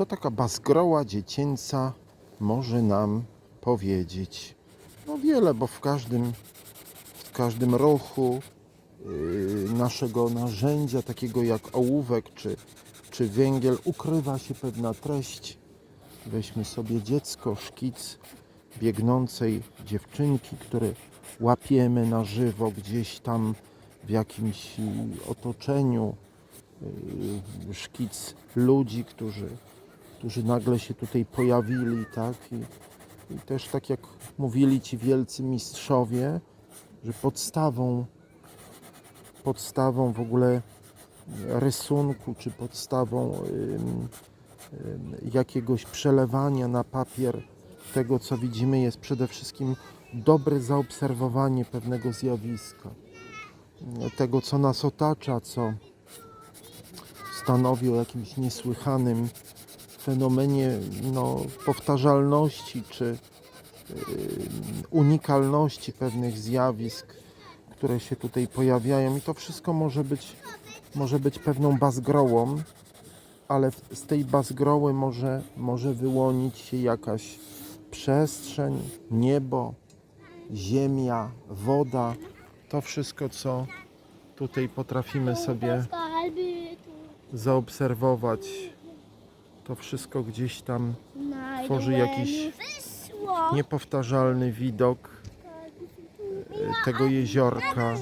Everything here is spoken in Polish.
Co taka bazgroła dziecięca może nam powiedzieć? No wiele, bo w każdym, w każdym ruchu yy, naszego narzędzia, takiego jak ołówek czy, czy węgiel, ukrywa się pewna treść. Weźmy sobie dziecko, szkic biegnącej dziewczynki, które łapiemy na żywo gdzieś tam w jakimś otoczeniu. Yy, Szkic ludzi, którzy, którzy nagle się tutaj pojawili, tak? I, I też tak jak mówili ci wielcy mistrzowie, że podstawą, podstawą w ogóle rysunku, czy podstawą jakiegoś przelewania na papier tego, co widzimy, jest przede wszystkim dobre zaobserwowanie pewnego zjawiska, tego, co nas otacza, co stanowi o jakimś niesłychanym fenomenie no, powtarzalności czy yy, unikalności pewnych zjawisk, które się tutaj pojawiają. I to wszystko może być, może być pewną bazgrołą, ale z tej bazgroły może, może wyłonić się jakaś przestrzeń, niebo, ziemia, woda. To wszystko, co tutaj potrafimy sobie zaobserwować. To wszystko gdzieś tam tworzy jakiś niepowtarzalny widok e, tego jeziorka.